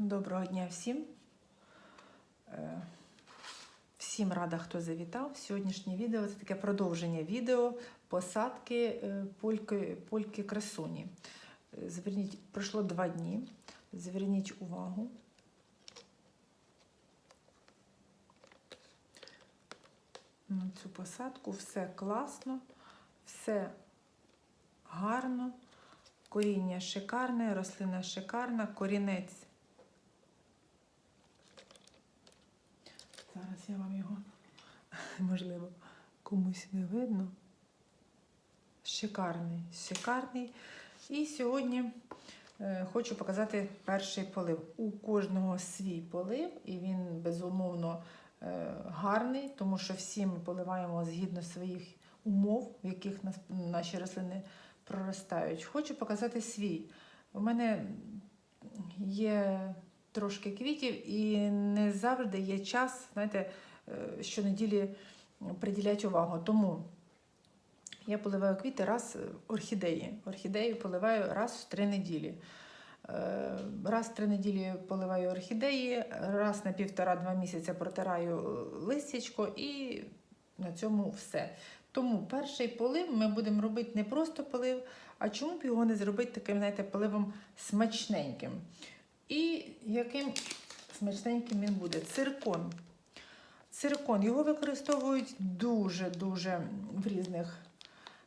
Доброго дня всім. Е, Всім рада, хто завітав. Сьогоднішнє відео це таке продовження відео посадки е, польки, красуні. Е, Зверніть, пройшло два дні. Зверніть увагу. на цю посадку. Все класно, все гарно. Коріння шикарне, рослина шикарна, корінець. Зараз я вам його, можливо, комусь не видно. Шикарний, шикарний. І сьогодні е, хочу показати перший полив. У кожного свій полив, і він безумовно е, гарний, тому що всі ми поливаємо згідно своїх умов, в яких наші рослини проростають. Хочу показати свій. У мене є трошки квітів, і не завжди є час, знаєте, е, щонеділі приділяти увагу. Тому я поливаю квіти раз орхідеї. Орхідею поливаю раз в три неділі. Е, Раз в три неділі поливаю орхідеї, раз на півтора-два місяці протираю листячко і на цьому все. Тому перший полив ми будемо робити не просто полив, а чому б його не зробити таким, знаєте, поливом смачненьким. І яким смачненьким він буде? Циркон. Циркон. Його використовують дуже-дуже в різних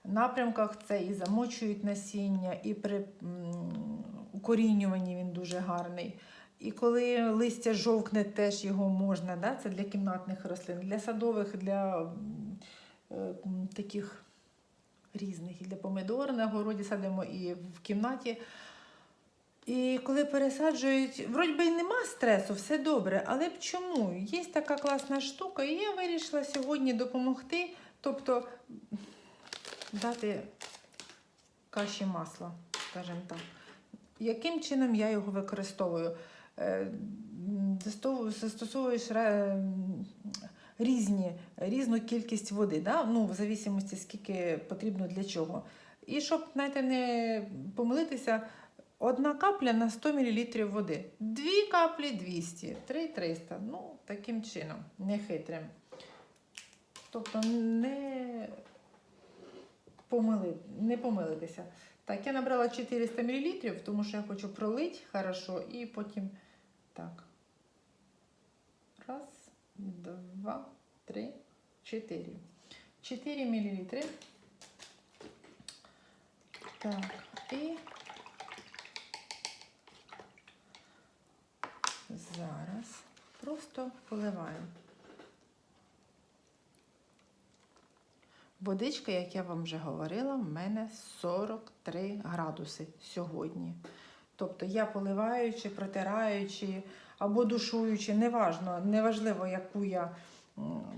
напрямках. Це і замочують насіння, і при укорінюванні він дуже гарний. І коли листя жовкне, теж його можна. Да? Це для кімнатних рослин, для садових, для е, таких різних. І для помидор на городі садимо, і в кімнаті. І коли пересаджують, вроді би нема стресу, все добре, але б чому? Є така класна штука, і я вирішила сьогодні допомогти, тобто дати каші масла, скажімо так. Яким чином я його використовую? Е, Застосовуєш різні, різну кількість води, да? ну, в зависимості, скільки потрібно для чого. І щоб знаєте, не помилитися, одна капля на 100 мл води. Дві каплі 200, три 300. Ну, таким чином, не хитрим. Тобто не, помили, не помилитися. Так, я набрала 400 мл, тому що я хочу пролити хорошо і потім так. Раз, два, три, чотири. 4 мл. Так, і зараз просто поливаю. Водичка, як я вам вже говорила, в мене 43 градуси сьогодні. Тобто я поливаючи, протираючи або душуючи, неважно, неважливо, яку я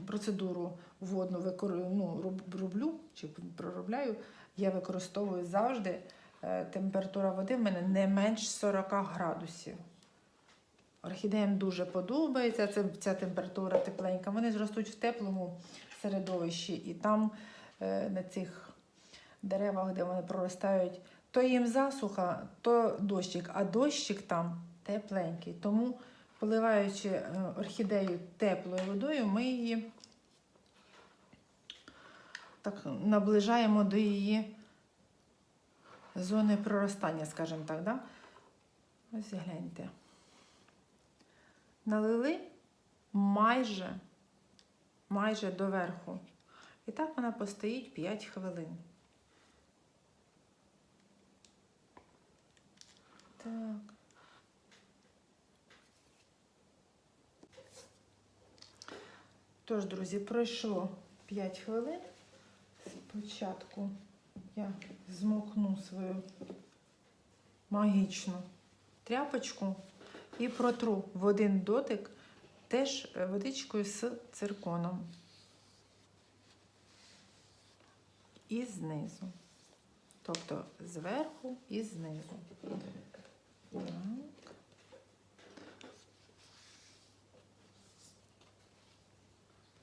процедуру водну ну, роблю чи проробляю, я використовую завжди е, температура води в мене не менш 40 градусів. Орхідеям дуже подобається ця, ця температура тепленька. Вони зростуть в теплому середовищі, і там е, на цих деревах, де вони проростають, то їм засуха, то дощик, а дощик там тепленький. Тому, поливаючи е, орхідею теплою водою, ми її так наближаємо до її зони проростання, скажімо так. Да? Ось гляньте. Налили майже, майже доверху. І так вона постоїть 5 хвилин. Так. Тож, друзі, пройшло 5 хвилин. Спочатку я змокну свою магічну тряпочку і протру в один дотик теж водичкою з цирконом. І знизу. Тобто зверху і знизу. Так.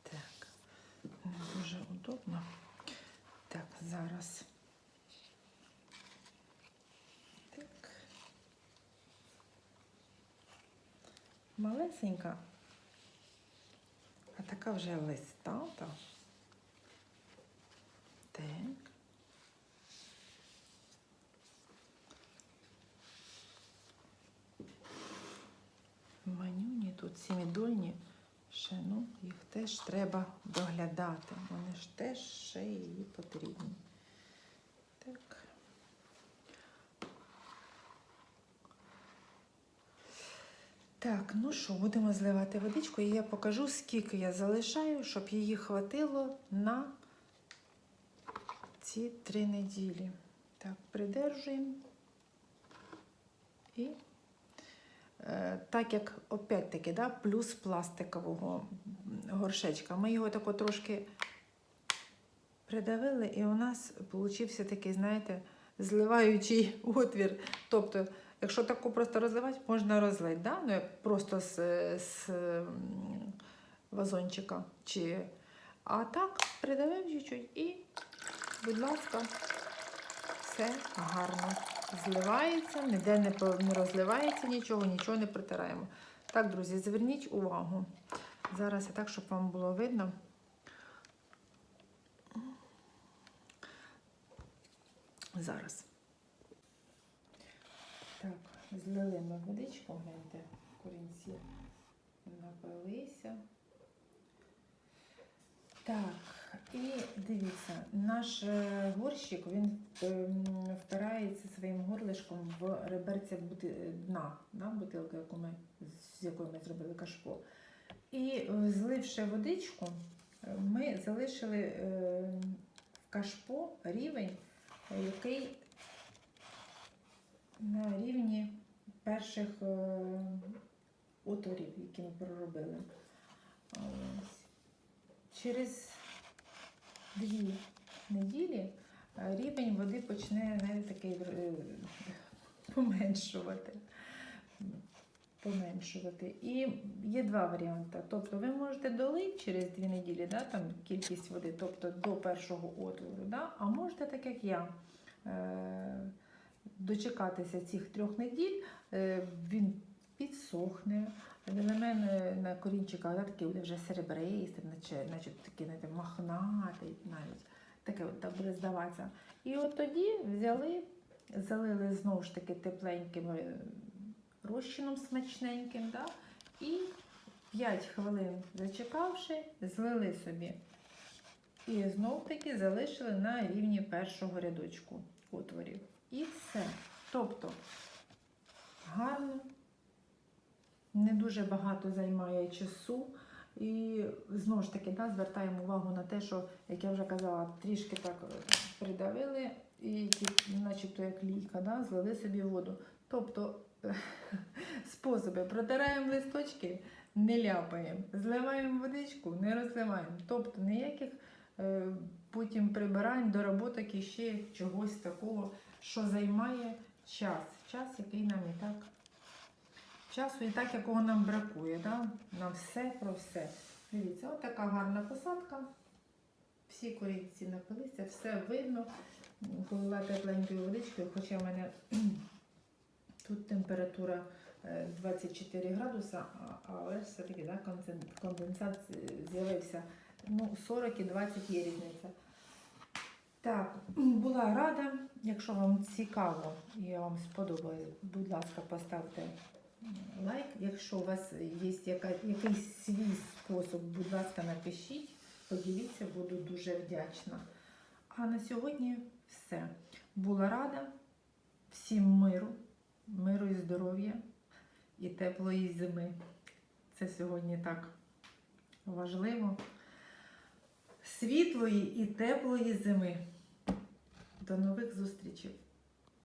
Так, не дуже удобно. Так, зараз. Малесенька, а така вже листата. Так. Манюні тут сімідольні, ще ну, їх теж треба доглядати. Вони ж теж ще її потрібні. Так. Так, ну що, будемо зливати водичку, і я покажу, скільки я залишаю, щоб її хватило на ці три неділі. Так, придержуємо. І е, так як опять-таки, да, плюс пластикового горшечка. Ми його тако трошки придавили, і у нас получився такий, знаєте, зливаючий отвір. Тобто, якщо таку просто розливати, можна розлити, да? ну, просто з, з вазончика. Чи... А так, придавив чуть-чуть і, будь ласка, все гарно зливається, ніде не, не розливається нічого, нічого не притираємо. Так, друзі, зверніть увагу. Зараз я так, щоб вам було видно. Зараз. Злили ми водичку, гляньте, корінці напилися. Так, і дивіться, наш е, горщик він ем, впирається своїм горлишком в реберця дна, да, бутилки, яку ми, з якої ми зробили кашпо. І е, зливши водичку, ми залишили е, в кашпо рівень, який на рівні перших е, отворів, які ми проробили. Через дві неділі е, рівень води почне навіть такий е, поменшувати. Поменшувати. І є два варіанти. Тобто ви можете долити через дві неділі, да, там кількість води, тобто до першого отвору, да, а можете, так як я, дочекатися цих трьох неділь, е, він підсохне. Для мене на корінчиках да, такий буде вже серебристий, наче, наче такий знаєте, махнатий навіть. Таке так буде здаватися. І от тоді взяли, залили знову ж таки тепленьким е, розчином смачненьким. Да? І 5 хвилин зачекавши, злили собі. І знов таки залишили на рівні першого рядочку отворів. І все. Тобто гарно, не дуже багато займає часу. І знову ж таки да, звертаємо увагу на те, що, як я вже казала, трішки так е, придавили і начебто як лійка, да, злили собі воду. Тобто способи протираємо листочки, не ляпаємо, зливаємо водичку, не розливаємо. Тобто ніяких е, потім прибирань, доработок і ще чогось такого, що займає час. Час, який нам і так часу і так, якого нам бракує. Да? На все про все. Дивіться, от така гарна посадка. Всі корінці напилися, все видно. Полила тепленькою водичкою, хоча в мене тут температура е, 24 градуса, а- але все-таки да, конденсат з'явився. Ну, 40 і 20 є різниця. Так, була рада. Якщо вам цікаво і вам сподобалось, будь ласка, поставте лайк. Якщо у вас є яка, якийсь свій спосіб, будь ласка, напишіть, поділіться, буду дуже вдячна. А на сьогодні все. Була рада. Всім миру, миру і здоров'я і теплої зими. Це сьогодні так важливо. Світлої і теплої зими. До нових зустрічей!